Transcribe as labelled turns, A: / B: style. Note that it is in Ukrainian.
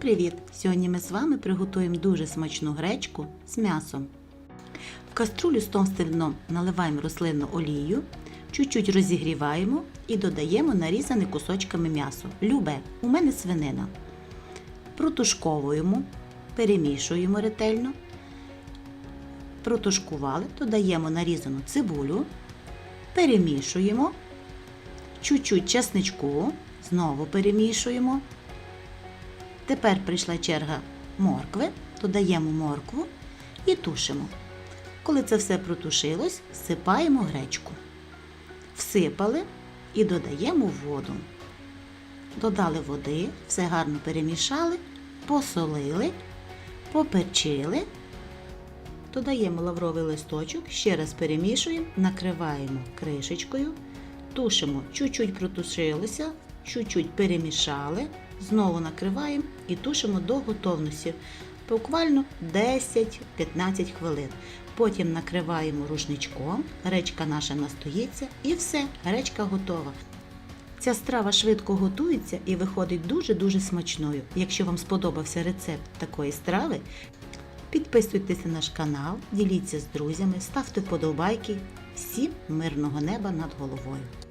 A: привіт! Сьогодні ми з вами приготуємо дуже смачну гречку з м'ясом. В каструлю з товстим дном наливаємо рослинну олію, чуть-чуть розігріваємо і додаємо нарізане кусочками м'ясо. Любе, у мене свинина. Протушковуємо, перемішуємо ретельно. Протушкували, додаємо нарізану цибулю, перемішуємо, чуть-чуть чесничку, знову перемішуємо. Тепер прийшла черга моркви, додаємо моркву і тушимо. Коли це все протушилось, всипаємо гречку. Всипали і додаємо воду. Додали води, все гарно перемішали, посолили, поперчили. Додаємо лавровий листочок, ще раз перемішуємо, накриваємо кришечкою, тушимо, чуть-чуть протушилося, чуть-чуть перемішали, знову накриваємо і тушимо до готовності. Буквально 10-15 хвилин. Потім накриваємо рушничком, гречка наша настоїться і все, гречка готова. Ця страва швидко готується і виходить дуже-дуже смачною. Якщо вам сподобався рецепт такої страви, підписуйтесь на наш канал, діліться з друзями, ставте вподобайки. Всім мирного неба над головою!